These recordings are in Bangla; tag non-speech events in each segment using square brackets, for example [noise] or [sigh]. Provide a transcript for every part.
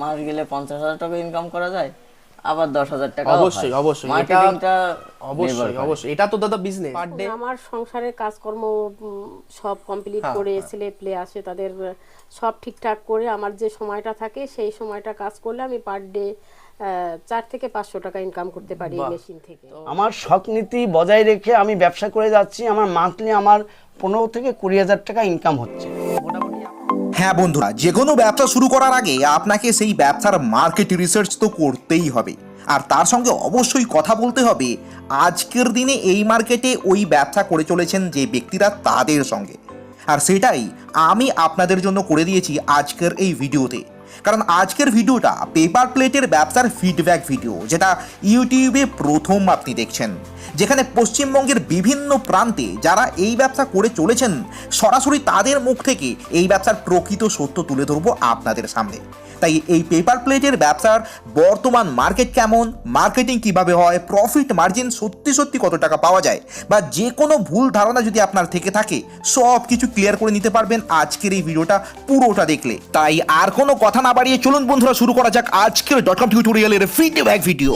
মাস গেলে পঞ্চাশ হাজার টাকা ইনকাম করা যায় আবার দশ হাজার টাকা অবশ্যই, অবশ্যই। মার্কেটিংটা অবশ্যই অবশ্যই। এটা তো দাদা বিজনেস আমার সংসারের কাজকর্ম সব কমপ্লিট হ্যাঁ, করে ছেলে প্লে আসে তাদের সব ঠিকঠাক করে আমার যে সময়টা থাকে সেই সময়টা কাজ করলে আমি পার ডে চার থেকে পাঁচশো টাকা ইনকাম করতে পারি মেশিন থেকে। আমার শখ নীতি বজায় রেখে আমি ব্যবসা করে যাচ্ছি আমার মান্থলি আমার পনেরো থেকে কুড়ি হাজার টাকা ইনকাম হচ্ছে। মোটামুটি হ্যাঁ বন্ধুরা যে কোনো ব্যবসা শুরু করার আগে আপনাকে সেই ব্যবসার মার্কেট রিসার্চ তো করতেই হবে। আর তার সঙ্গে অবশ্যই কথা বলতে হবে, আজকের দিনে এই মার্কেটে ওই ব্যবসা করে চলেছেন যে ব্যক্তিরা তাদের সঙ্গে। আর সেটাই আমি আপনাদের জন্য করে দিয়েছি আজকের এই ভিডিওতে। কারণ আজকের ভিডিওটা পেপার প্লেটের ব্যবসার ফিডব্যাক ভিডিও যেটা ইউটিউবে প্রথম আপনি দেখছেন। যেখানে পশ্চিমবঙ্গের বিভিন্ন প্রান্তে যারা এই ব্যবসা করে চলেছেন, সরাসরি তাদের মুখ থেকে এই ব্যবসার প্রকৃত সত্য তুলে ধরবো আপনাদের সামনে। তাই এই পেপার প্লেটের ব্যবসার বর্তমান মার্কেট কেমন মার্কেটিং কীভাবে হয় প্রফিট মার্জিন সত্যি সত্যি কত টাকা পাওয়া যায়, বা যে কোনো ভুল ধারণা যদি আপনার থেকে থাকে, সব কিছু ক্লিয়ার করে নিতে পারবেন আজকের এই ভিডিওটা পুরোটা দেখলে। তাই আর কোনো কথা না বাড়িয়ে চলুন বন্ধুরা, শুরু করা যাক আজকের ডট কম টিউটোরিয়ালের feedback video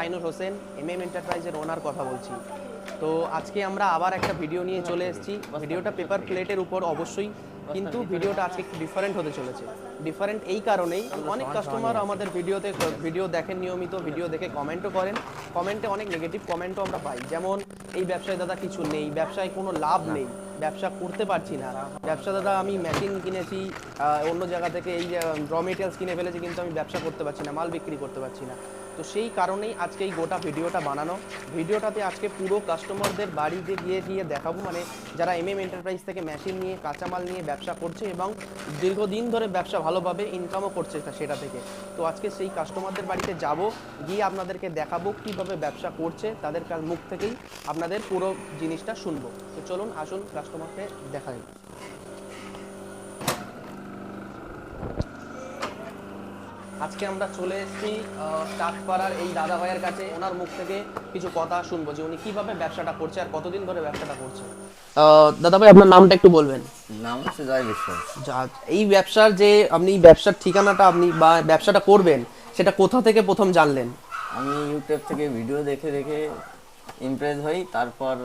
Sainur Hossain M M এন্টারপ্রাইজের ওনার কথা বলছি। তো আজকে আমরা আবার একটা ভিডিও নিয়ে চলে এসেছি। ভিডিওটা পেপার প্লেটের উপর অবশ্যই, কিন্তু ভিডিওটা আজকে একটু ডিফারেন্ট হতে চলেছে। ডিফারেন্ট এই কারণেই অনেক কাস্টমার আমাদের ভিডিওতে ভিডিও দেখেন নিয়মিত ভিডিও দেখে কমেন্টও করেন। কমেন্টে অনেক নেগেটিভ কমেন্টও আমরা পাই। যেমন, এই ব্যবসায় দাদা কিছু নেই, ব্যবসায় কোনো লাভ নেই, ব্যবসা করতে পারছি না। ব্যবসা দাদা, আমি মেশিন কিনেছি অন্য জায়গা থেকে এই র মেটেরিয়ালস কিনে ফেলেছি, কিন্তু আমি ব্যবসা করতে পারছি না, মাল বিক্রি করতে পারছি না। তো সেই কারণেই আজকে এই গোটা ভিডিওটা বানানো। ভিডিওটাতে আজকে পুরো কাস্টমারদের বাড়িতে গিয়ে গিয়ে দেখাবো মানে যারা এম এম এন্টারপ্রাইজ থেকে মেশিন নিয়ে, কাঁচামাল নিয়ে ব্যবসা করছে এবং দীর্ঘদিন ধরে ব্যবসা ভালোভাবে ইনকামও করছে সেটা থেকে। তো আজকে সেই কাস্টমারদের বাড়িতে যাব, গিয়ে আপনাদেরকে দেখাবো কীভাবে ব্যবসা করছে, তাদের মুখ থেকেই আপনাদের পুরো জিনিসটা শুনব। তো চলুন, আসুন কাস্টমারকে দেখা আজকে আমরা চলে এসেছি চাঁদপাড়ার এই দাদা ভাইয়ের কাছে। ওনার মুখ থেকে কিছু কথা শুনব যে উনি কীভাবে ব্যবসাটা করছে আর কতদিন ধরে ব্যবসাটা করছে। দাদা ভাই আপনার নামটা একটু বলবেন। নাম হচ্ছে জয় বিশ্বাস। যা- এই ব্যবসার যে আপনি ব্যবসার ঠিকানাটা আপনি বা ব্যবসাটা করবেন সেটা কোথা থেকে প্রথম জানলেন? আমি ইউটিউব থেকে ভিডিও দেখে দেখে ইমপ্রেস হই তারপর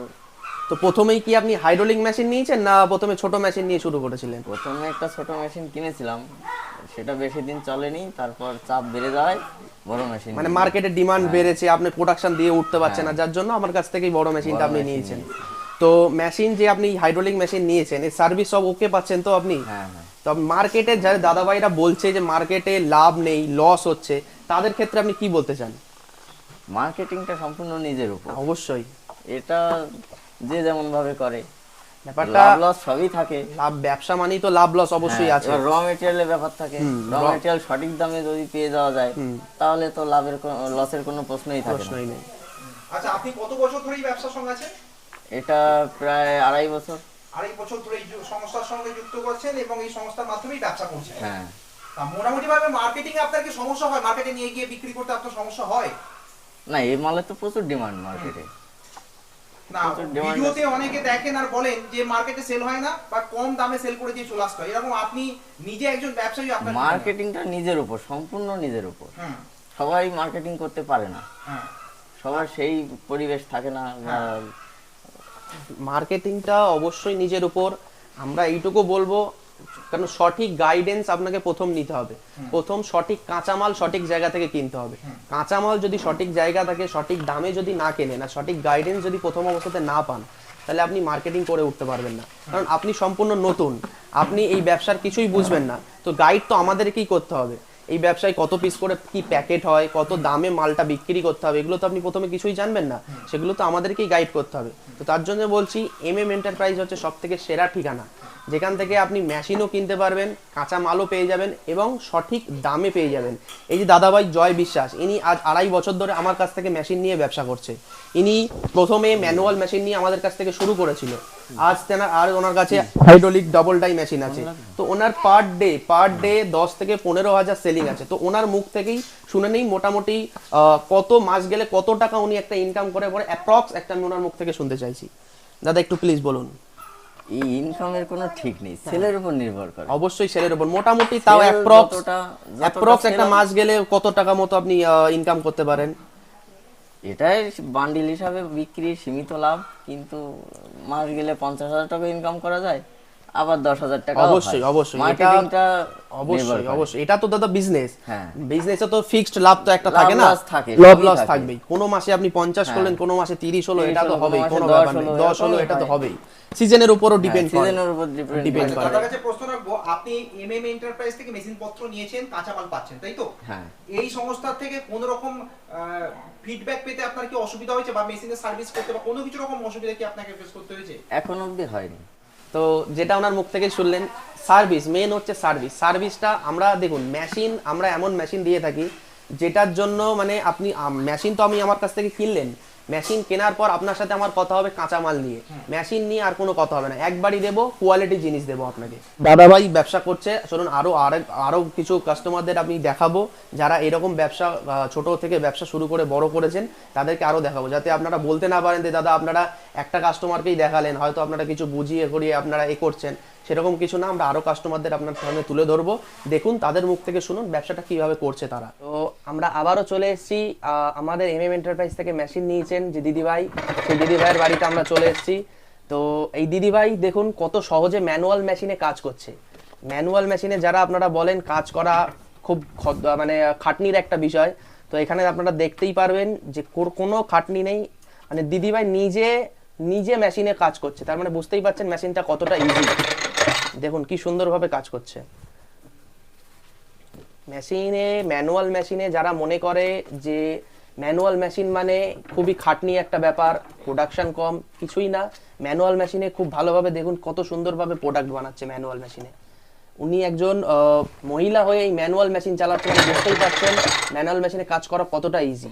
তো প্রথমেই কি আপনি হাইড্রোলিক মেশিন নিয়েছেন না প্রথমে ছোট মেশিন নিয়ে শুরু করেছিলেন? প্রথমে একটা ছোট মেশিন কিনেছিলাম। সেটা বেশি দিন চলেনি তারপর চাপ বেড়ে যাওয়ায় বড় মেশিন মানে মার্কেটের ডিমান্ড বেড়েছে আপনি প্রোডাকশন দিয়ে উঠতে পারছেন না যার জন্য আমার কাছ থেকেই বড় মেশিনটা আপনি নিয়েছেন। তো মেশিন যে আপনি হাইড্রোলিক মেশিন নিয়েছেন এর সার্ভিস সব ওকে পাচ্ছেন তো আপনি? হ্যাঁ হ্যাঁ। তো মার্কেটে যারা দাদাভাইরা বলছে যে মার্কেটে লাভ নেই লস হচ্ছে তাদের ক্ষেত্রে আপনি কি বলতে চান? মার্কেটিংটা সম্পূর্ণ নিজের উপর। অবশ্যই। এটা যে যেমন ভাবে করে ব্যাপারটা লাভ লস সবই থাকে। লাভ ব্যবসা মানেই তো লাভ লস অবশ্যই আছে। র মেটেরিয়ালের ব্যাপার থাকে। র মেটেরিয়াল সঠিক দামে যদি পেয়ে যাওয়া যায় তাহলে তো লাভের লসের কোনো প্রশ্নই থাকে না। প্রশ্নই নেই। আচ্ছা আপনি কত বছর ধরে এই ব্যবসার সঙ্গে আছেন? এটা প্রায় আড়াই বছর। আড়াই বছর ধরে এই সংস্থার সঙ্গে যুক্ত করছেন এবং এই সংস্থার মাধ্যমেই ব্যবসা করছেন। হ্যাঁ। মোটামুটি ভাবে মার্কেটিং আপনার কি সমস্যা হয়? মার্কেটে নিয়ে গিয়ে বিক্রি করতে আপনার সমস্যা হয়? না এই মালের তো প্রচুর ডিমান্ড মার্কেটে না ভিডিওতে অনেকে দেখেন আর বলেন যে মার্কেটে সেল হয় না বা কম দামে সেল করে দিয়ে চলে আসতে হয়। এরকম আপনি নিজে একজন ব্যবসায়ী আপনার কি মার্কেটিংটা নিজের উপর সম্পূর্ণ নিজের উপর। সবাই মার্কেটিং করতে পারে না। হ্যাঁ। সবার সেই পরিবেশ থাকে না মার্কেটিংটা অবশ্যই নিজের উপর। আমরা এইটুকু বলব কারণ সঠিক গাইডেন্স আপনাকে প্রথম নিতে হবে। প্রথম সঠিক কাঁচামাল সঠিক জায়গা থেকে কিনতে হবে। কাঁচামাল যদি সঠিক জায়গা থাকে সঠিক দামে যদি না কেনেন আর সঠিক গাইডেন্স যদি প্রথম অবস্থাতে না পান তাহলে আপনি মার্কেটিং করে উঠতে পারবেন না। কারণ আপনি সম্পূর্ণ নতুন। আপনি এই ব্যবসার কিছুই বুঝবেন না। তো গাইড তো আমাদেরকেই করতে হবে। এই ব্যবসায় কত পিস করে কি প্যাকেট হয়, কত দামে মালটা বিক্রি করতে হবে, এগুলো তো আপনি প্রথমে কিছুই জানবেন না। সেগুলো তো আমাদেরকেই গাইড করতে হবে। তো তার জন্য বলছি এম এম এন্টারপ্রাইজ হচ্ছে সব থেকে সেরা ঠিকানা। যেখান থেকে আপনি মেশিনও কিনতে পারবেন, কাঁচা মালও পেয়ে যাবেন এবং সঠিক দামে পেয়ে যাবেন। এই যে দাদাভাই জয় বিশ্বাস, ইনি আজ আড়াই বছর ধরে আমার কাছ থেকে মেশিন নিয়ে ব্যবসা করছে। ইনি প্রথমে ম্যানুয়াল মেশিন নিয়ে আমাদের কাছ থেকে শুরু করেছিল। আজ তেনার আর ওনার কাছে হাইড্রোলিক ডবল ডাই মেশিন আছে। তো ওনার পার ডে পার ডে দশ থেকে পনেরো হাজার সেলিং আছে। তো ওনার মুখ থেকেই শুনে নেই মোটামুটি কত মাস গেলে কত টাকা উনি একটা ইনকাম করে পরে অ্যাপ্রক্স একটা আমি ওনার মুখ থেকে শুনতে চাইছি। দাদা একটু প্লিজ বলুন। এই ইনকামের কোনো ঠিক নেই। সেলের উপর নির্ভর করে। অবশ্যই সেলের উপর। মোটামুটি তাও অ্যাপ্রক্স অ্যাপ্রক্স একটা মাস গেলে কত টাকা মতো আপনি ইনকাম করতে পারেন। এটাই বান্ডিল হিসাবে বিক্রি, সীমিত লাভ, কিন্তু মাস গেলে পঞ্চাশ হাজার টাকা ইনকাম করা যায়। আবার দশ হাজার টাকা অবশ্যই অবশ্যই। মার্কেটিংটা অবশ্যই অবশ্যই। এটা তো দাদা বিজনেস হ্যাঁ। বিজনেসে তো ফিক্সড লাভ তো একটা থাকে না? থাকে, লাভ লস থাকে। থাকবেই। কোনো মাসে আপনি পঞ্চাশ করলেন কোনো মাসে তিরিশ হলো এটা তো হবেই কোনো 10 ব্যাপার নেই। হলো, দশ হলো এরকমই এটা তো হবেই। সিজনের উপরও ডিপেন্ড করে। সিজনের উপর ডিপেন্ড করে। দাদার কাছে প্রশ্ন রাখব আপনি এমএম এন্টারপ্রাইজ থেকে মেশিন পত্র নিয়েছেন কাঁচামাল পাচ্ছেন তাই তো? হ্যাঁ। এই সংস্থা থেকে কোন রকম ফিডব্যাক পেতে আপনার কি অসুবিধা হয়েছে? বা মেশিনের সার্ভিস করতে বা কোনো কিছু রকম অসুবিধা কি আপনাকে ফেস করতে হয়েছে? এখন অবধি হয়নি। তো যেটা ওনার মুখ থেকে শুনলেন সার্ভিস মেন হচ্ছে সার্ভিস সার্ভিসটা আমরা, দেখুন মেশিন আমরা এমন মেশিন দিয়ে থাকি, যেটার জন্য মানে আপনি মেশিন তো আমি আমার কাছ থেকে কিনলেন মেশিন কেনার পর আপনার সাথে আমার কথা হবে কাঁচামাল নিয়ে। মেশিন নিয়ে আর কোনো কথা হবে না। একবারই দেবো কোয়ালিটি জিনিস দেবো আপনাকে। দাদা ভাই ব্যবসা করছে শুনুন আরও আরেক আরও কিছু কাস্টমারদের আমি দেখাবো যারা এরকম ব্যবসা ছোট থেকে ব্যবসা শুরু করে বড় করেছেন তাদেরকে আরও দেখাবো। যাতে আপনারা বলতে না পারেন যে দাদা আপনারা একটা কাস্টমারকেই দেখালেন হয়তো আপনারা কিছু বুঝিয়ে করিয়ে আপনারা এ করছেন। সেরকম কিছু না, আমরা আরও কাস্টমারদের আপনার সামনে তুলে ধরবো। দেখুন, তাদের মুখ থেকে শুনুন ব্যবসাটা কীভাবে করছে তারা। তো আমরা আবারও চলে এসেছি আমাদের এম এম এন্টারপ্রাইজ থেকে মেশিন নিয়েছেন যে দিদিভাই। সেই দিদিভাইয়ের বাড়িতে আমরা চলে এসেছি। তো এই দিদিভাই, দেখুন, কত সহজে ম্যানুয়াল মেশিনে কাজ করছে। ম্যানুয়াল মেশিনে যারা আপনারা বলেন কাজ করা খুব মানে খাটনির একটা বিষয়, তো এখানে আপনারা দেখতেই পারবেন যে কোনো খাটনি নেই। মানে দিদিভাই নিজে নিজে মেশিনে কাজ করছে। তার মানে বুঝতেই পারছেন মেশিনটা কতটা ইজি দেখুন, কি সুন্দরভাবে কাজ করছে। মেশিনে, ম্যানুয়াল মেশিনে যারা মনে করে যে ম্যানুয়াল মেশিন মানে খুবই খাটনি একটা ব্যাপার প্রোডাকশন কম, কিছুই না। ম্যানুয়াল মেশিনে খুব ভালোভাবে দেখুন কত সুন্দরভাবে প্রোডাক্ট বানাচ্ছে ম্যানুয়াল মেশিনে। উনি একজন মহিলা হয়ে এই ম্যানুয়াল মেশিন চালাচ্ছেন বুঝতেই পারছেন, ম্যানুয়াল মেশিনে কাজ করা কতটা ইজি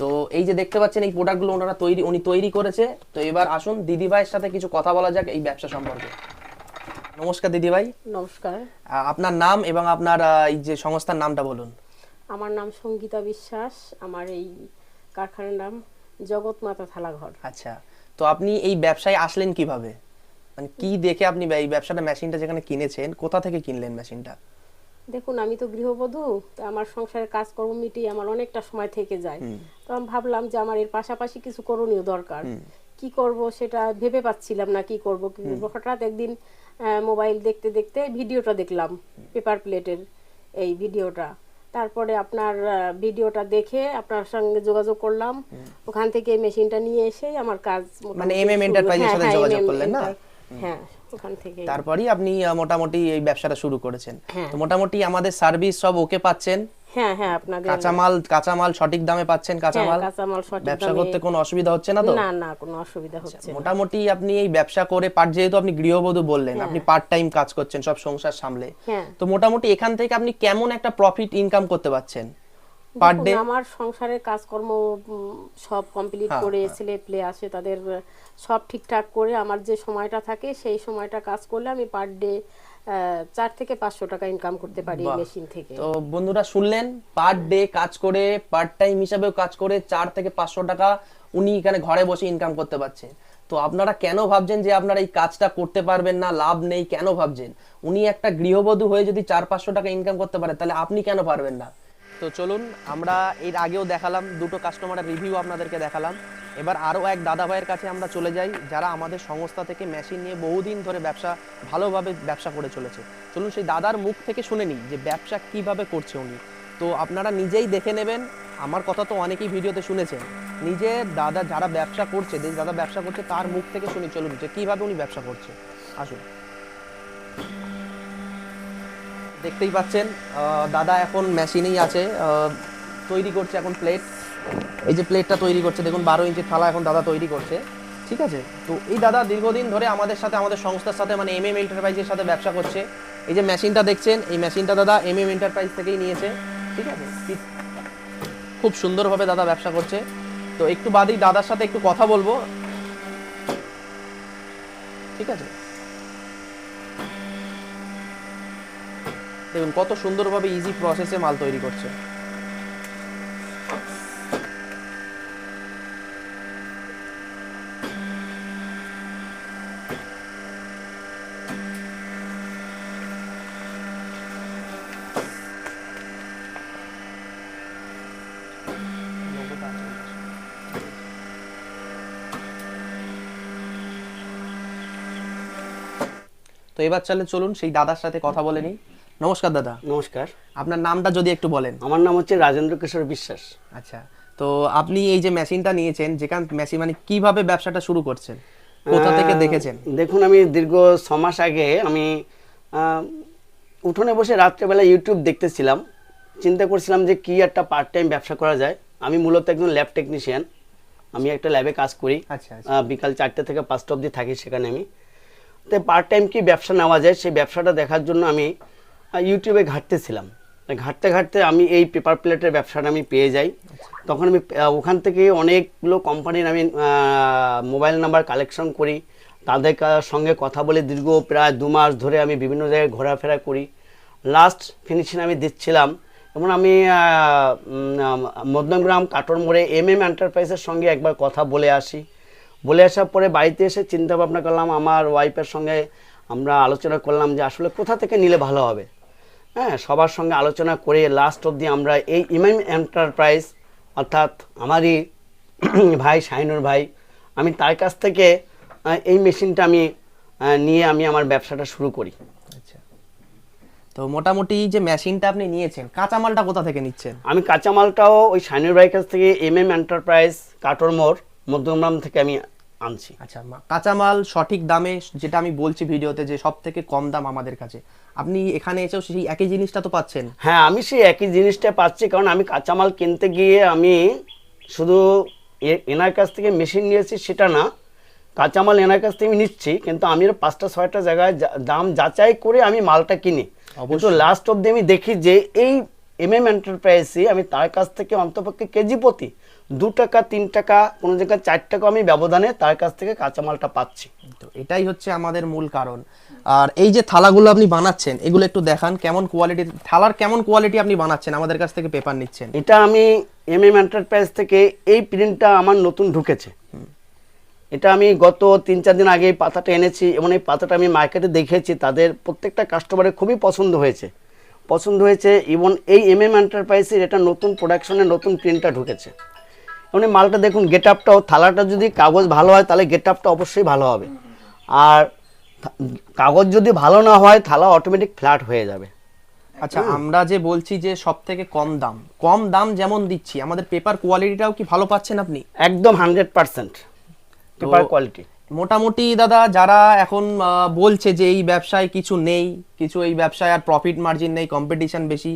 তো এই যে দেখতে পাচ্ছেন, এই প্রোডাক্টগুলো ওনারা তৈরি, উনি তৈরি করেছে। তো এবার আসুন, দিদিভাইয়ের সাথে কিছু কথা বলা যাক এই ব্যবসা সম্পর্কে। নমস্কার দিদিভাই নমস্কার। আপনার নাম এবং আপনার এই যে সংস্থার নামটা বলুন। আমার নাম সঙ্গীতা বিশ্বাস আমার এই কারখানার নাম জগৎ মাতা থালাঘর। আচ্ছা তো আপনি এই ব্যবসায় আসলেন কীভাবে? মানে কি দেখে আপনি এই ব্যবসাটা মেশিনটা যেখানে কিনেছেন কোথা থেকে কিনলেন মেশিনটা? দেখুন আমি তো গৃহবধূ তো আমার সংসারের কাজকর্ম মিটিয়ে আমার অনেকটা সময় থেকে যায়। তো আমি ভাবলাম যে আমার এর পাশাপাশি কিছু করণীয় দরকার। কি করব সেটা ভেবে পাচ্ছিলাম না কি করব। কি করব হঠাৎ একদিন মোবাইল দেখতে দেখতে ভিডিওটা দেখলাম পেপার প্লেটের এই ভিডিওটা। তারপরে আপনার ভিডিওটা দেখে আপনার সঙ্গে যোগাযোগ করলাম। ওখান থেকে মেশিনটা নিয়ে এসে আমার কাজ মানে এমএম Enterprises এর হ্যাঁ, সাথে হ্যাঁ, যোগাযোগ করলেন না? হ্যাঁ ওখান থেকে তারপরেই আপনি মোটামুটি এই ব্যবসাটা শুরু করেছেন। হ্যাঁ। তো মোটামুটি আমাদের সার্ভিস সব ওকে পাচ্ছেন? হ্যাঁ হ্যাঁ আপনাদের কাঁচামাল কাঁচামাল সঠিক দামে পাচ্ছেন কাঁচামাল? কাঁচামাল সঠিক ব্যবসা করতে কোনো অসুবিধা হচ্ছে না তো? না না কোনো অসুবিধা হচ্ছে মোটামুটি আপনি এই ব্যবসা করে পার্ট যেহেতু আপনি গৃহবধূ বললেন আপনি পার্ট টাইম কাজ করছেন সব সংসার সামলে। তো মোটামুটি এখান থেকে আপনি কেমন একটা প্রফিট ইনকাম করতে পারছেন? পার ডে আমার সংসারের কাজকর্ম সব কমপ্লিট হ্যাঁ, করে ছেলে প্লে আসে তাদের সব ঠিকঠাক করে আমার যে সময়টা থাকে সেই সময়টা কাজ করলে আমি পার ডে চার থেকে পাঁচশো টাকা ইনকাম করতে পারি মেশিন থেকে। তো বন্ধুরা শুনলেন পার ডে কাজ করে পার্ট টাইম হিসাবেও কাজ করে চার থেকে পাঁচশো টাকা উনি এখানে ঘরে বসে ইনকাম করতে পারছেন তো আপনারা কেন ভাবছেন যে আপনারা এই কাজটা করতে পারবেন না লাভ নেই কেন ভাবছেন? উনি একটা গৃহবধূ হয়ে যদি চার পাঁচশো টাকা ইনকাম করতে পারে তাহলে আপনি কেন পারবেন না? তো চলুন, আমরা এর আগেও দেখালাম, দুটো কাস্টমারের রিভিউ আপনাদেরকে দেখালাম। এবার আরও এক দাদা ভাইয়ের কাছে আমরা চলে যাই, যারা আমাদের সংস্থা থেকে মেশিন নিয়ে বহুদিন ধরে ব্যবসা, ভালোভাবে ব্যবসা করে চলেছে। চলুন, সেই দাদার মুখ থেকে শুনে নিই যে ব্যবসা কীভাবে করছে উনি। তো আপনারা নিজেই দেখে নেবেন, আমার কথা তো অনেকেই ভিডিওতে শুনেছেন। নিজে দাদা যারা ব্যবসা করছে যে দাদা ব্যবসা করছে, তার মুখ থেকে শুনি, চলুন, যে কীভাবে উনি ব্যবসা করছে। আসুন। দেখতেই পাচ্ছেন দাদা এখন মেশিনেই আছে তৈরি করছে এখন প্লেট এই যে প্লেটটা তৈরি করছে, দেখুন বারো ইঞ্চি থালা এখন দাদা তৈরি করছে, ঠিক আছে? তো এই দাদা দীর্ঘদিন ধরে আমাদের সাথে, আমাদের সংস্থার সাথে মানে এম এম এন্টারপ্রাইজের সাথে ব্যবসা করছে। এই যে মেশিনটা দেখছেন, এই মেশিনটা দাদা এম এম এন্টারপ্রাইজ থেকেই নিয়েছে, ঠিক আছে? খুব সুন্দরভাবে দাদা ব্যবসা করছে। তো একটু বাদেই দাদার সাথে একটু কথা বলব, ঠিক আছে? দেখুন, কত সুন্দরভাবে ইজি প্রসেসে মাল তৈরি করছে। তো এবার চলে চলুন, সেই দাদার সাথে কথা বলে নিই। নমস্কার দাদা। নমস্কার। আপনার নামটা যদি একটু বলেন। আমার নাম হচ্ছে রাজেন্দ্র কিশোর বিশ্বাস। আচ্ছা তো আপনি এই যে মেশিনটা নিয়েছেন যেখান মেশিন মানে কীভাবে ব্যবসাটা শুরু করছেন? কোথা থেকে দেখেছেন? দেখুন আমি দীর্ঘ ছ মাস আগে আমি উঠোনে বসে রাত্রেবেলা ইউটিউব দেখতেছিলাম। চিন্তা করছিলাম যে কি একটা পার্ট টাইম ব্যবসা করা যায়। আমি মূলত একজন ল্যাব টেকনিশিয়ান আমি একটা ল্যাবে কাজ করি। আচ্ছা, আচ্ছা। বিকাল চারটে থেকে পাঁচটা অবধি থাকি সেখানে আমি। তো পার্ট টাইম কি ব্যবসা নেওয়া যায় সেই ব্যবসাটা দেখার জন্য আমি ইউটিউবে ঘাঁটতেছিলাম। ঘাঁটতে ঘাঁটতে আমি এই পেপার প্লেটের ব্যবসাটা আমি পেয়ে যাই। তখন আমি ওখান থেকে অনেকগুলো কোম্পানির আমি মোবাইল নাম্বার কালেকশন করি। তাদের সঙ্গে কথা বলে দীর্ঘ প্রায় দু মাস ধরে আমি বিভিন্ন জায়গায় ঘোরাফেরা করি। লাস্ট ফিনিশিং আমি দিচ্ছিলাম। এবং আমি মধ্যমগ্রাম কাটর মোড়ে এম এম এন্টারপ্রাইজের সঙ্গে একবার কথা বলে আসি। বলে আসার পরে বাড়িতে এসে চিন্তা ভাবনা করলাম, আমার ওয়াইফের সঙ্গে আমরা আলোচনা করলাম যে আসলে কোথা থেকে নিলে ভালো হবে? হ্যাঁ সবার সঙ্গে আলোচনা করে লাস্ট অবধি আমরা এই ইমাম এন্টারপ্রাইজ অর্থাৎ আমারই [clears throat] ভাই শাহিনুর ভাই আমি তার কাছ থেকে এই মেশিনটা আমি নিয়ে আমি আমার ব্যবসাটা শুরু করি। আচ্ছা। তো মোটামুটি যে মেশিনটা আপনি নিয়েছেন কাঁচামালটা কোথা থেকে নিচ্ছেন? আমি কাঁচামালটাও ওই শাহিনুর ভাইয়ের কাছ থেকে এম এম এন্টারপ্রাইজ কাটর মোড় মধ্যমগ্রাম থেকে আমি আনছি। আচ্ছা কাঁচামাল সঠিক দামে যেটা আমি বলছি ভিডিওতে যে সব থেকে কম দাম আমাদের কাছে। আপনি এখানে এসেও সেই একই জিনিসটা তো পাচ্ছেন। হ্যাঁ আমি সেই একই জিনিসটা পাচ্ছি কারণ আমি কাঁচামাল কিনতে গিয়ে আমি শুধু এনার কাছ থেকে মেশিন নিয়েছি সেটা না। কাঁচামাল এনার কাছ থেকে আমি নিচ্ছি কিন্তু আমি পাঁচটা ছয়টা জায়গায় দাম যাচাই করে আমি মালটা কিনি। অবশ্য লাস্ট অব্দি আমি দেখি যে এই এম এম এন্টারপ্রাইজে আমি তার কাছ থেকে অন্তপক্ষে কেজি প্রতি দু টাকা তিন টাকা কোনো জায়গায় চার টাকা আমি ব্যবধানে তার কাছ থেকে কাঁচামালটা পাচ্ছি। তো এটাই হচ্ছে আমাদের মূল কারণ। আর এই যে থালাগুলো আপনি বানাচ্ছেন এগুলো একটু দেখান কেমন কোয়ালিটি থালার কেমন কোয়ালিটি আপনি বানাচ্ছেন আমাদের কাছ থেকে পেপার নিচ্ছেন? এটা আমি এম এম এন্টারপ্রাইজ থেকে এই প্রিন্টটা আমার নতুন ঢুকেছে। এটা আমি গত তিন চার দিন আগে এই পাতাটা এনেছি এবং এই পাতাটা আমি মার্কেটে দেখেছি তাদের প্রত্যেকটা কাস্টমারের খুবই পছন্দ হয়েছে। পছন্দ হয়েছে এবং এই এম এম এন্টারপ্রাইজের এটা নতুন প্রোডাকশনের নতুন প্রিন্টটা ঢুকেছে। এবং মালটা দেখুন গেট আপটাও থালাটা যদি কাগজ ভালো হয় তাহলে গেট আপটা অবশ্যই ভালো হবে। আর কাগজ যদি ভালো না হয় থালা অটোমেটিক ফ্ল্যাট হয়ে যাবে। আচ্ছা আমরা যে বলছি যে সব থেকে কম দাম কম দাম যেমন দিচ্ছি আমাদের পেপার কোয়ালিটিটাও কি ভালো পাচ্ছেন আপনি? একদম হান্ড্রেড পার্সেন্ট পেপার কোয়ালিটি মোটামুটি দাদা যারা এখন বলছে যে এই ব্যবসায় কিছু নেই কিছু এই ব্যবসায় আর প্রফিট মার্জিন নেই কম্পিটিশন বেশি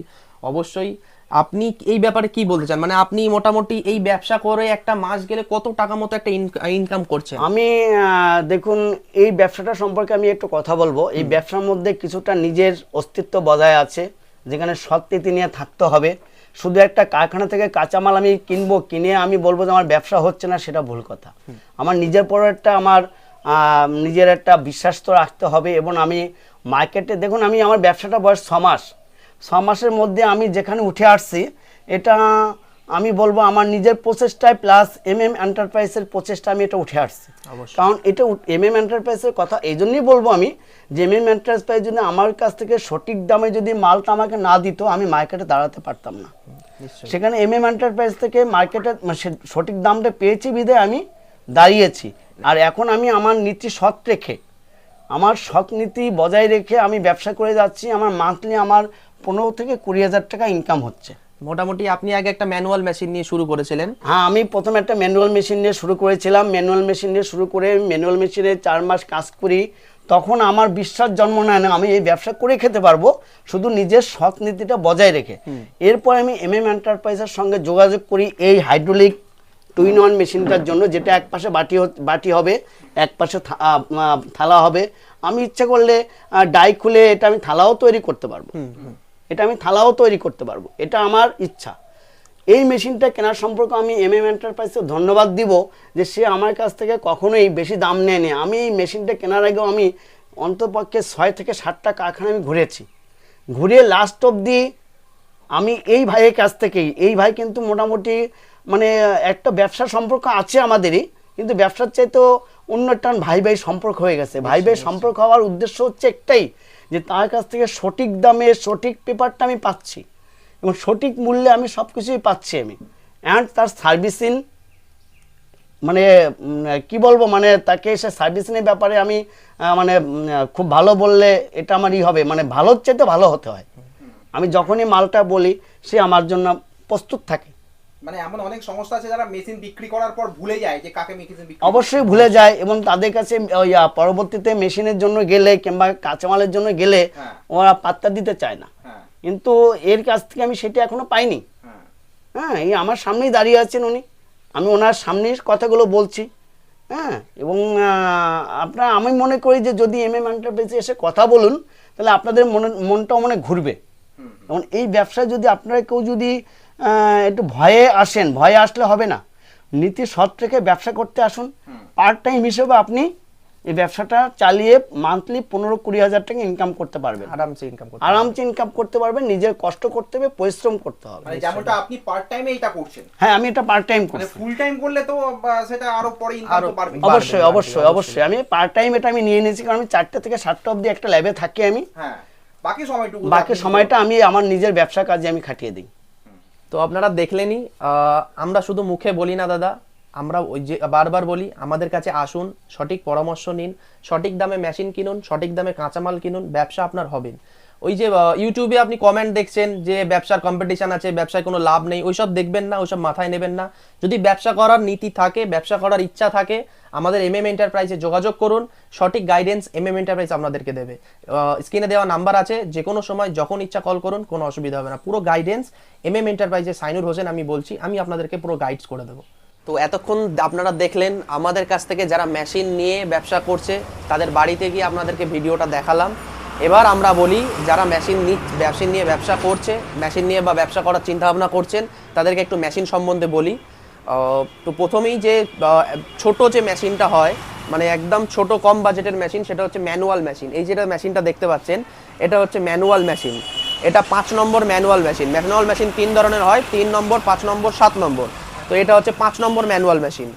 অবশ্যই। আপনি এই ব্যাপারে কি বলতে চান? মানে আপনি মোটামুটি এই ব্যবসা করে একটা মাস গেলে কত টাকা মতো একটা ইনকাম করছে আমি দেখুন এই ব্যবসাটা সম্পর্কে আমি একটু কথা বলব। এই ব্যবসার মধ্যে কিছুটা নিজের অস্তিত্ব বজায় আছে যেখানে সৎনীতি নিয়ে থাকতে হবে। শুধু একটা কারখানা থেকে কাঁচামাল আমি কিনবো কিনে আমি বলব যে আমার ব্যবসা হচ্ছে না সেটা ভুল কথা। আমার নিজের পর একটা আমার নিজের একটা বিশ্বাস তো রাখতে হবে এবং আমি মার্কেটে দেখুন আমি আমার ব্যবসাটা বয়স ছ মাস। ছ মাসের মধ্যে আমি যেখানে উঠে আসছি এটা আমি বলব আমার নিজের প্রচেষ্টায় প্লাস এম এম এন্টারপ্রাইজের প্রচেষ্টা আমি এটা উঠে আসছি। কারণ এটা এম এম এন্টারপ্রাইজের কথা এই জন্যই বলব আমি যে এম এম এন্টারপ্রাইজ যদি আমার কাছ থেকে সঠিক দামে যদি মালটা আমাকে না দিত আমি মার্কেটে দাঁড়াতে পারতাম না। সেখানে এম এম এন্টারপ্রাইজ থেকে মার্কেটে সঠিক দামটা পেয়েছি বিধে আমি দাঁড়িয়েছি। আর এখন আমি আমার নীতি সৎ রেখে আমার সৎ নীতি বজায় রেখে আমি ব্যবসা করে যাচ্ছি আমার মান্থলি আমার পনেরো থেকে কুড়ি হাজার টাকা ইনকাম হচ্ছে। মোটামুটি আপনি আগে একটা ম্যানুয়াল মেশিন নিয়ে শুরু করেছিলেন। হ্যাঁ আমি প্রথমে একটা ম্যানুয়াল মেশিন নিয়ে শুরু করেছিলাম। ম্যানুয়াল মেশিন নিয়ে শুরু করে ম্যানুয়াল মেশিনে চার মাস কাজ করি। তখন আমার বিশ্বাস জন্ম নেয় না আমি এই ব্যবসা করে খেতে পারব শুধু নিজের সৎ নীতিটা বজায় রেখে। এরপর আমি এম এম এন্টারপ্রাইজের সঙ্গে যোগাযোগ করি এই হাইড্রোলিক টু ইন ওয়ান মেশিনটার জন্য যেটা এক পাশে বাটি বাটি হবে এক পাশে থালা হবে। আমি ইচ্ছা করলে ডাই খুলে এটা আমি থালাও তৈরি করতে পারব। এটা আমি থালাও তৈরি করতে পারব। এটা আমার ইচ্ছা। এই মেশিনটা কেনার সম্পর্কে আমি এম এম এন্টারপ্রাইজকে ধন্যবাদ দিব যে সে আমার কাছ থেকে কখনোই বেশি দাম নেয়নি। আমি এই মেশিনটা কেনার আগেও আমি অন্তপক্ষে ছয় থেকে সাতটা কারখানা আমি ঘুরেছি। ঘুরে লাস্ট অবধি আমি এই ভাইয়ের কাছ থেকেই এই ভাই কিন্তু মোটামুটি মানে একটা ব্যবসা সম্পর্ক আছে আমাদেরই কিন্তু ব্যবসার চাইতেও অন্য একটা ভাই ভাই সম্পর্ক হয়ে গেছে। ভাই ভাই সম্পর্ক হওয়ার উদ্দেশ্য হচ্ছে একটাই যে তার কাছ থেকে সঠিক দামে, সঠিক পেপারটা আমি পাচ্ছি এবং সঠিক মূল্যে আমি সব কিছুই পাচ্ছি আমি। অ্যান্ড তার সার্ভিসিং মানে কি বলব মানে তাকে সে সার্ভিসিংয়ের ব্যাপারে আমি মানে খুব ভালো বললে এটা আমারই হবে। মানে ভালোর চেয়ে ভালো হতে হয়। আমি যখনই মালটা বলি, সে আমার জন্য প্রস্তুত থাকে। মানে এমন অনেক সংস্থা আছে যারা মেশিন বিক্রি করার পর ভুলে যায় যে কাকে মেশিন বিক্রি অবশ্যই ভুলে যায় এবং তাদের কাছে পরবর্তীতে মেশিনের জন্য গেলে কিংবা কাঁচামালের জন্য গেলে হ্যাঁ। ওরা পাত্তা দিতে চায় না। হ্যাঁ। কিন্তু এর কাছ থেকে আমি সেটা এখনও পাইনি। হ্যাঁ। হ্যাঁ এই আমার সামনেই দাঁড়িয়ে আছেন উনি। আমি ওনার সামনেই কথাগুলো বলছি। হ্যাঁ এবং আপনার আমি মনে করি যে যদি এম এম এন্টারপ্রাইজে এসে কথা বলুন তাহলে আপনাদের মনে মনটাও মনে ঘুরবে। এবং এই ব্যবসায় যদি আপনারা কেউ যদি একটু ভয়ে আসেন ভয়ে আসলে হবে না। নীতি সৎ রেখে ব্যবসা করতে আসুন। পার্ট টাইম হিসেবে আপনি এই ব্যবসাটা চালিয়ে মান্থলি পনেরো কুড়ি হাজার টাকা ইনকাম করতে পারবেন। আরামসে ইনকাম করতে আরামসে ইনকাম করতে পারবেন নিজের কষ্ট করতে হবে পরিশ্রম করতে হবে। মানে যেমনটা আপনি পার্ট টাইমে এটা করছেন। হ্যাঁ আমি এটা পার্ট টাইম মানে করছি। ফুল টাইম করলে তো সেটা আরও পরে ইনকাম আরও তো বাড়বে। বাড়বে। অবশ্যই অবশ্যই অবশ্যই। অবশ্যই। আমি পার্ট টাইম এটা আমি নিয়ে নিয়েছি কারণ আমি চারটে থেকে সাতটা অবধি একটা ল্যাবে থাকি আমি। হ্যাঁ বাকি সময়টুকু বাকি সময়টা আমি আমার নিজের ব্যবসা কাজে আমি খাটিয়ে দিই। তো আপনারা দেখলেনই আমরা শুধু মুখে বলি না দাদা, আমরা ওই যে বারবার বলি, আমাদের কাছে আসুন, সঠিক পরামর্শ নিন, সঠিক দামে মেশিন কিনুন, সঠিক দামে কাঁচামাল কিনুন, ব্যবসা আপনার হবে। ওই যে ইউটিউবে আপনি কমেন্ট দেখছেন যে ব্যবসার কম্পিটিশন আছে, ব্যবসায় কোনো লাভ নেই, ওইসব দেখবেন না, ওইসব মাথায় নেবেন না। যদি ব্যবসা করার নীতি থাকে, ব্যবসা করার ইচ্ছা থাকে, আমাদের এম এম এন্টারপ্রাইজে যোগাযোগ করুন, সঠিক গাইডেন্স এম এম এন্টারপ্রাইজ আপনাদেরকে দেবে। স্ক্রিনে দেওয়া নাম্বার আছে যে কোনো সময়, যখন ইচ্ছা কল করুন, কোনো অসুবিধা হবে না। পুরো গাইডেন্স এম এম এন্টারপ্রাইজে সাইনুর হোসেন আমি বলছি, আমি আপনাদেরকে পুরো গাইডস করে দেবো। তো এতক্ষণ আপনারা দেখলেন, আমাদের কাছ থেকে যারা মেশিন নিয়ে ব্যবসা করছে, তাদের বাড়িতে গিয়ে আপনাদেরকে ভিডিওটা দেখালাম। এবার আমরা বলি, যারা মেশিন মেশিন নিয়ে ব্যবসা করছে মেশিন নিয়ে বা ব্যবসা করার চিন্তা ভাবনা করছেন, তাদেরকে একটু মেশিন সম্বন্ধে বলি। তো প্রথমেই যে ছোট যে মেশিনটা হয় মানে একদম ছোট কম বাজেটের মেশিন সেটা হচ্ছে ম্যানুয়াল মেশিন এই যেটা মেশিনটা দেখতে পাচ্ছেন, এটা হচ্ছে ম্যানুয়াল মেশিন এটা পাঁচ number manual machine manual machine তিন ধরনের হয়, তিন নম্বর, পাঁচ নম্বর, সাত নম্বর। তো এটা হচ্ছে পাঁচ নম্বর ম্যানুয়াল মেশিন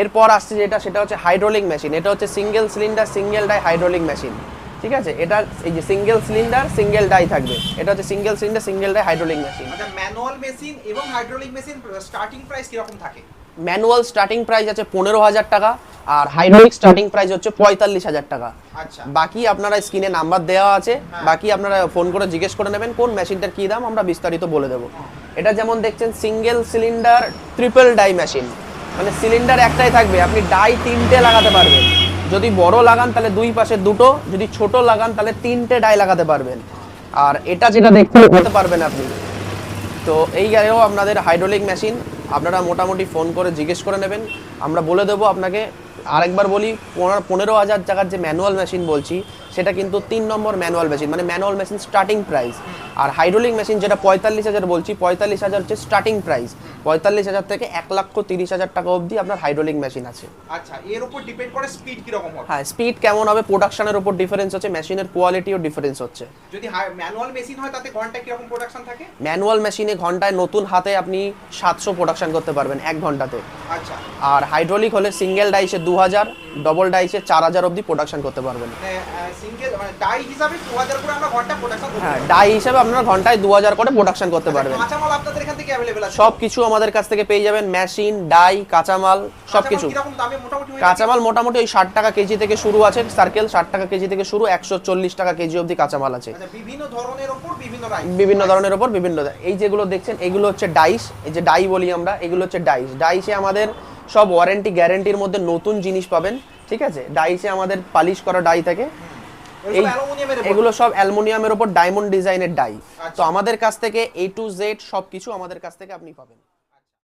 এরপর আসছে যেটা, সেটা হচ্ছে হাইড্রোলিক মেশিন এটা হচ্ছে single cylinder single die hydraulic machine ঠিক আছে? এটা এই যে সিঙ্গেল সিলিন্ডার সিঙ্গেল ডাই থাকবে। এটা হচ্ছে single cylinder single die hydraulic machine আচ্ছা ম্যানুয়াল মেশিন এবং হাইড্রোলিক মেশিন স্টার্টিং প্রাইস কীরকম থাকে? ম্যানুয়াল স্টার্টিং প্রাইস আছে পনেরো হাজার টাকা আর হাইড্রোলিক স্টার্টিং প্রাইস হচ্ছে পঁয়তাল্লিশ হাজার টাকা। আচ্ছা। বাকি আপনারা স্ক্রিনে নাম্বার দেওয়া আছে। বাকি আপনারা ফোন করে জিজ্ঞেস করে নেবেন কোন মেশিনটার কি দাম আমরা বিস্তারিত বলে দেবো। এটা যেমন দেখছেন single cylinder triple die machine মানে সিলিন্ডার একটাই থাকবে আপনি ডাই তিনটে লাগাতে পারবেন। যদি বড় লাগান তাহলে দুই পাশে দুটো, যদি ছোট লাগান তাহলে তিনটে ডাই লাগাতে পারবেন। আর এটা যেটা দেখতে পারবেন আপনি। তো এই গাড়িও আপনাদের হাইড্রোলিক মেশিন আপনারা মোটামুটি ফোন করে জিজ্ঞেস করে নেবেন। আমরা বলে দেবো আপনাকে, আরেকবার বলি, পনেরো পনেরো হাজার টাকার যে ম্যানুয়াল মেশিন বলছি, সেটা কিন্তু তিন নম্বর ম্যানুয়াল মেশিন মানে ম্যানুয়াল মেশিন স্টার্টিং প্রাইস আর হাইড্রোলিক মেশিন যেটা পঁয়তাল্লিশ হাজার বলছি, পঁয়তাল্লিশ হাজার হচ্ছে স্টার্টিং প্রাইস পঁয়তাল্লিশ হাজার থেকে এক লক্ষ তিরিশ হাজার টাকা অবধি আপনার হাইড্রোলিক মেশিন আছে। আচ্ছা এর উপর ডিপেন্ড করে স্পিড কীরকম হবে? হ্যাঁ স্পিড কেমন হবে প্রোডাকশনের উপর ডিফারেন্স হচ্ছে মেশিনের কোয়ালিটিও ডিফারেন্স হচ্ছে। যদি ম্যানুয়াল মেশিন হয় তাতে ঘন্টায় কীরকম প্রোডাকশন থাকে? ম্যানুয়াল মেশিনে ঘন্টায় নতুন হাতে আপনি সাতশো প্রোডাকশন করতে পারবেন এক ঘন্টাতে। আচ্ছা। আর হাইড্রোলিক হলে সিঙ্গেল ডাইসে দু হাজার ডবল ডাইসে চার হাজার অবধি প্রোডাকশন করতে পারবেন। মানে সিঙ্গেল মানে ডাই হিসাবে দু হাজার করে আমরা ঘণ্টা প্রোডাকশন হ্যাঁ ডাই হিসেবে আপনারা ঘন্টায় দু হাজার করে প্রোডাকশন করতে আচ্ছা, পারবেন। আপনাদের এখান থেকে অ্যাভেলেবেল আছে? সব কিছু আমাদের কাছ থেকে পেয়ে যাবেন মেশিন ডাই কাঁচামাল সব কাঁচামাল মোটামুটি ওই ষাট টাকা কেজি থেকে শুরু আছে সার্কেল ষাট টাকা কেজি থেকে শুরু একশো চল্লিশ টাকা কেজি অবধি কাঁচামাল আছে। আচ্ছা বিভিন্ন ধরনের উপর বিভিন্ন বিভিন্ন ধরনের ওপর বিভিন্ন এই যেগুলো দেখছেন এগুলো হচ্ছে ডাইস এই যে ডাই বলি আমরা এগুলো হচ্ছে ডাইস। ডাইসে আমাদের সব ওয়ারেন্টি গ্যারেন্টির মধ্যে নতুন জিনিস পাবেন ঠিক আছে? ডাইসে আমাদের পালিশ করা ডাই থাকে। এই এগুলো সব অ্যালুমিনিয়ামের ওপর ডায়মন্ড ডিজাইনের ডাই। তো আচ্ছা। আমাদের কাছ থেকে এ টু জেড সব কিছু আমাদের কাছ থেকে আপনি পাবেন।